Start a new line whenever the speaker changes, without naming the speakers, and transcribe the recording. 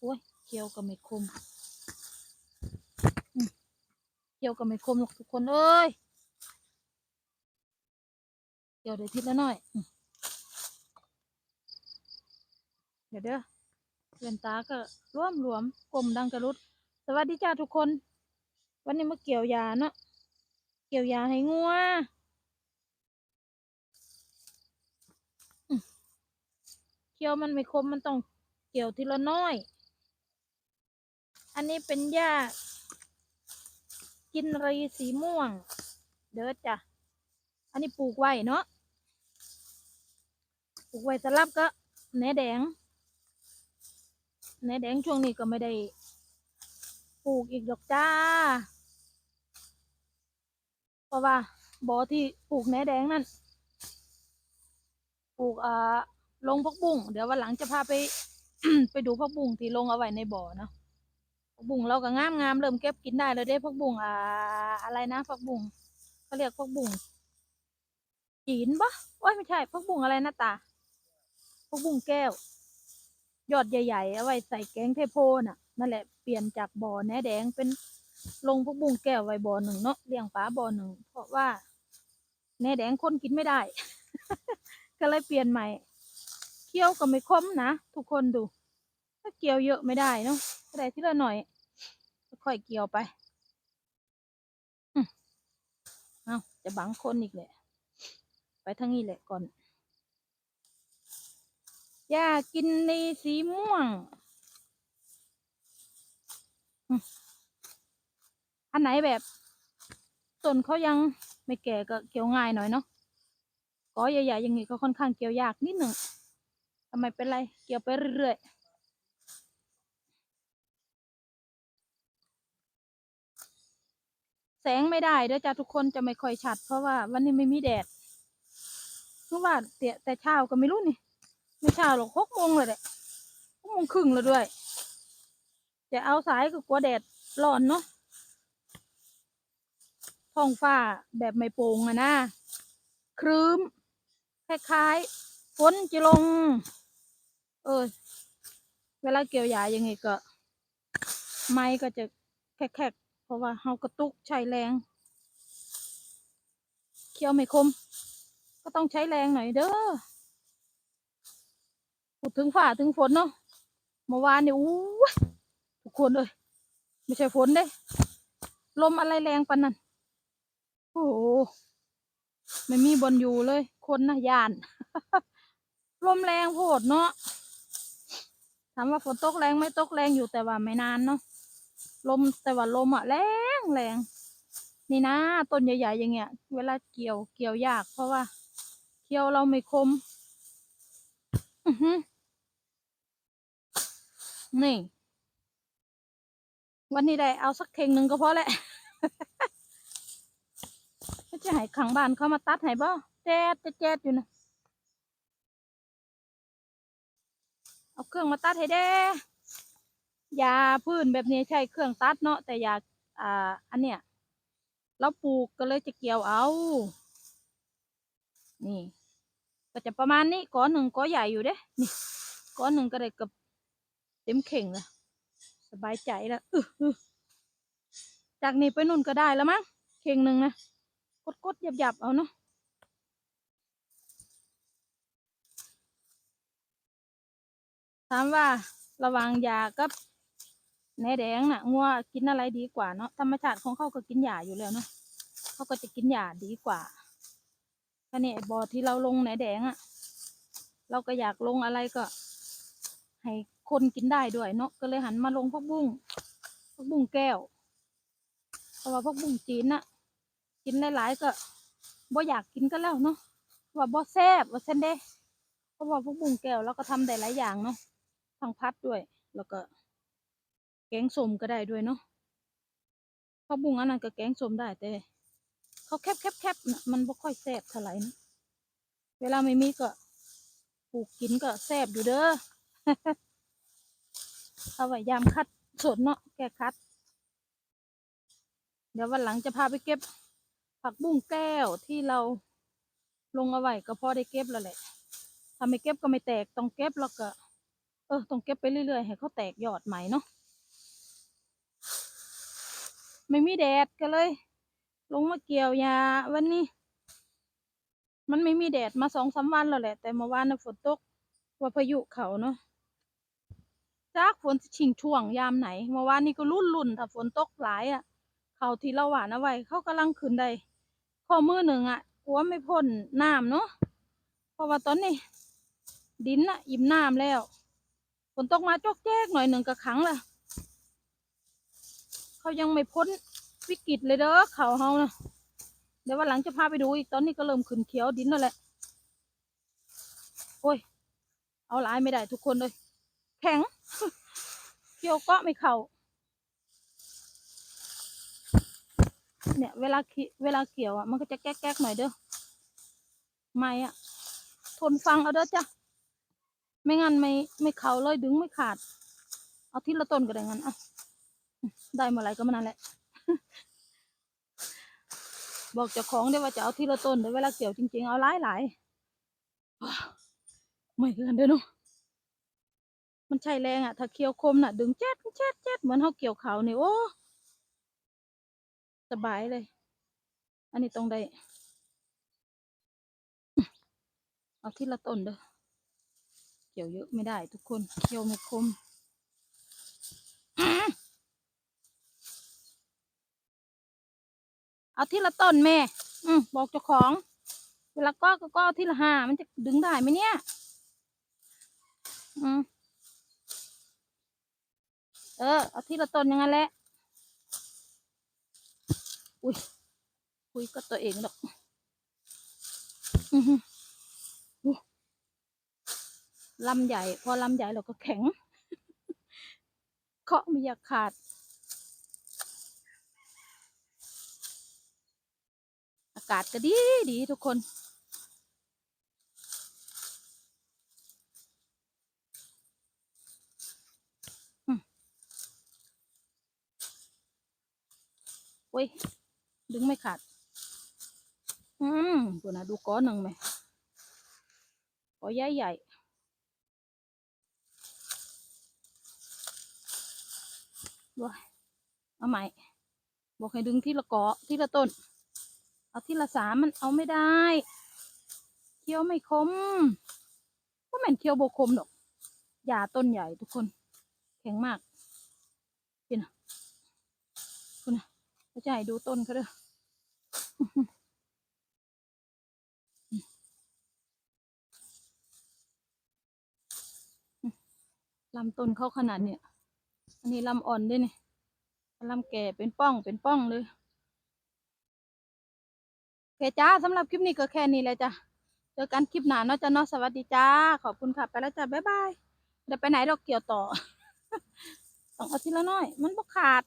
โอ้ยเคี้ยวก็ไม่คมอืมเคี้ยวก็ไม่คมหรอกทุกคนเอ้ยเดี๋ยวเดี๋ยวทีละหน่อย เดี๋ยวเด้อเวียนตาก็ร่วมรวมกลมดังกระรุด สวัสดีจ้าทุกคน วันนี้มาเกี่ยวยาเนาะ เกี่ยวยาให้งัวเคี้ยวมันไม่คมมันต้องเกี่ยวทีละน้อย อันนี้เป็นหญ้ากินรีสีม่วง เด้อจ้ะ อันนี้ปลูกไว้เนาะ ปลูกไว้สลับก็แหนแดงแหนแดงช่วงนี้ก็ไม่ได้ปลูกอีกดอกจ้า เพราะว่าบ่อที่ปลูกแหนแดงนั่น ปลูกอ่าลงพักบุ้ง เดี๋ยววันหลังจะพาไป ไปดูพักบุ้งที่ลงเอาไว้ในบ่อเนาะักบุ้งเราก็งามงามๆเริ่มเก็บกินได้แล้วเด้พักบุ้งอ่าอะไรนะพักบุ้งเขาเรียกพักบุ้งจีนปะโอ้ยไม่ใช่พักบุ้งอะไรนะตาพักบุ้งแก้วยอดใหญ่ๆเอาไว้ใส่แกงเทโพน่ะนั่นแหละเปลี่ยนจากบ่อแหนแดงเป็นลงพักบุ้งแก้วไว้บ่อหนึ่งเนาะเลี้ยงปลาบ่อหนึ่งเพราะว่าแหนแดงคนกินไม่ได้ ก็เลยเปลี่ยนใหม่เคี่ยวก็ไม่คมนะทุกคนดู ถ้าเกี่ยวเยอะไม่ได้เนาะก็ได้ทีละหน่อย ค่อยเกี่ยวไปเอาจะบังคนอีกแหละไปทางนี้แหละก่อนยากินในสีม่วง อันไหนแบบต้นเขายังไม่แก่ก็เกี่ยวง่ายหน่อยเนาะก็ใหญ่ๆอย่างนี้ก็ค่อนข้างเกี่ยวยากนิดหนึ่งทำไมเป็นไร เกี่ยวไปเรื่อยๆ แสงไม่ได้เด้อจ้าทุกคนจะไม่ค่อยชัด เพราะว่าวันนี้ไม่มีแดดเพราะว่าเตะแต่เช้าก็ไม่รู้นี่ ไม่เช้าหรอกหกโมงเลยแหละหกโมงครึ่งแล้วด้วย จะเอาสายก็กลัวแดดร้อนเนาะท้องฟ้าแบบไม่โปร่งอะนะครึ้มคล้ายๆฝนจะลง เออ เวลาเกี่ยวหญ้ายังไงก็ ไม้ก็จะแคก ราะว่าเฮากระตุกใช้แรง เคี้ยวไม่คม ก็ต้องใช้แรงหน่อยเด้อพูดถึงฝ่าถึงฝนเนาะเมื่อวานเนี่ยอู้ทุกคนเลยไม่ใช่ฝนเด้ ลมอะไรแรงปานนั้นโอ้โหไม่มีบนอยู่เลย คนนะยาน ลมแรงโพดเนาะถามว่าฝนตกแรงไม่ตกแรงอยู่แต่ว่าไม่นานเนาะ ลมแต่ว่าลมอะแรงแรงนี่นะต้นใหญ่ๆอย่างเงี้ย เวลาเกี่ยวเกี่ยวยาก เพราะว่าเกี่ยวเราไม่คมอือหือนี่ วันนี้ได้เอาสักเทงหนึ่งก็พอแหละไม่จะให้ขังบ้านเขามาตัดให้บ่แจ๊ดแจ๊ดอยู่นะเอาเครื่องมาตัดให้แด้ ยาพื้นแบบนี้ใช้เครื่องตัดเนาะแต่ยาอ่าอันเนี้ยเราปลูกก็เลยจะเกี่ยวเอา นี่ ก็จะประมาณนี้ก้อนหนึ่งก้อนใหญ่อยู่เด้ นี่ก้อนหนึ่งก็ได้กับเต็มเข่งแล้วสบายใจแล้วจากนี้ไปนู่นก็ได้แล้วมั้งเข่งหนึ่งนะกดกดๆหยับเอาเนาะถามว่าระวังยากับ แหนแดงน่ะงัวกินอะไรดีกว่าเนาะธรรมชาติของเขาก็กินหญ้าอยู่แล้วเนาะเขาก็จะกินหญ้าดีกว่าแค่นี้ไอ้บอที่เราลงแหนแดงอะ่ะ เราก็อยากลงอะไรก็ ให้คนกินได้ด้วยเนาะก็เลยหันมาลงพวกบุ้งพวกบุ้งแก้วเพราะว่าพวกบุ้งจีนน่ะ กินหลายๆก็บ่อยากกินก็แล้วเนาะว่าบ่แซ่บว่าเส้นเด้เพราะว่าพวกบุ้งแก้วเราก็ทำได้หลายอย่างเนาะทั้งพัดด้วย แล้วก็ แกงส้มก็ได้ด้วยเนาะผักบุ้งอันนั้นก็แกงส้มได้แต่เขาแคบแคบแคบนะมันบ่ค่อยแซ่บเท่าไหร่นะเวลาไม่มีก็ปลูกกินก็แซ่บอยู่เด้อเอาไว้ยามคัดสดเนาะแกคัด เดี๋ยววันหลังจะพาไปเก็บ ผักบุ้งแก้วที่เราลงเอาไว้ก็พอได้เก็บแล้วแหละถ้าไม่เก็บก็ไม่แตกต้องเก็บแล้วก็ เออต้องเก็บไปเรื่อยๆให้เขาแตกยอดใหม่เนาะ ไม่มีแดดก็เลย ลงมาเกี่ยวยาวันนี้ มันไม่มีแดดมาสองสามวันแล้วแหละ แต่เมื่อวานนะฝนตกว่าพายุเขาเนาะจากฝนชิงช่วงยามไหนเมื่อวานนี้ก็รุ่นรุ่นถ้าฝนตกหลายอะ เขาที่เราหวานเอาไว้เขากำลังขึ้นได้ข้อมือหนึ่งอะกลัวไม่พ้นน้ำเนาะเพราะว่าตอนนี้ ดินอะ อิ่มน้ำแล้วฝนตกมาจกแจ๊กหน่อยหนึ่งก็ขังละ เขายังไม่พ้นวิกฤตเลยเด้อเขาเฮานะเดี๋ยววันหลังจะพาไปดูอีกตอนนี้ก็เริ่มขึ้นเขียวดินแล้วแหละโอ้ยเอาหลายไม่ได้ทุกคนเลย แข็งเกี่ยวกาะไม่เข่าเนี่ยเวลาเวลาเกี่ยวอะมันก็จะแก๊กแก๊กหน่อยเด้อไม่อะ ทนฟังเอาเด้อจ้ะไม่งั้นไม่ไม่เข่าเลยดึงไม่ขาด เอาทีละต้นก็ได้งั้นอะ ได้เมื่อไรก็มันนั่นแหละ บอกเจ้าของได้ว่าจะเอาทีละต้นเดี๋ยวเวลาเกี่ยวจริง ๆ เอาหลายหลายๆไม่เกินเด้อนาะมันใช่แรงอะ ถ้าเคี่ยวคมน่ะ ดึงแจ๊ดแจ๊ดแจ๊ดเหมือนเขาเกี่ยวเขาเนี่ยโอ้สบายเลย อันนี้ต้องได้เอาทีละต้นเด้อ เกี่ยวเยอะไม่ได้ทุกคน เกี่ยวไม่คม เอาทีละต้นแม่ อืมบอกเจ้าของ เวลาก็ก็ก็เอาทีละห้ามันจะดึงได้ไหมเนี่ย อืมเออ เอาทีละต้นย่างนั้นแหละ อุ้ยคุยกับตัวเองดอก อือหืออู้ลำใหญ่ พอลำใหญ่เราก็แข็ง เคาะไม่อยากขาดากาศก็ดีดีทุกคนอืมโอ้ย ดึงไม่ขาด อืมดูนะดูก้อนหนึ่งไหมก้อนใหญ่ใหญ่ด้วยเอาใหม่ บอกให้ดึงที่ละกอที่ละต้น เอาที่ละสามมันเอาไม่ได้เคี้ยวไม่คมก็แม่นเคี้ยวโบคมหรอกหญ้าต้นใหญ่ทุกคน แข็งมากเป็นคุณนะจะให้ดูต้นเขาเด้อลำต้นเขาขนาดเนี้ยอันนี้ลำอ่อนด้วยนี่ลำแก่เป็นป้องเป็นป้องเลย เคจ้าสำหรับคลิปนี้ก็แค่นี้แหละจ้ะเจอกันคลิปหน้าเนาะจ้ะเนาะสวัสดีจ้า ขอบคุณค่ะไปแล้วจ้ะบ๊ายบายเดี๋ยวไปไหนเราเกี่ยวต่อต้องเอาทีละน้อย มันบกขาด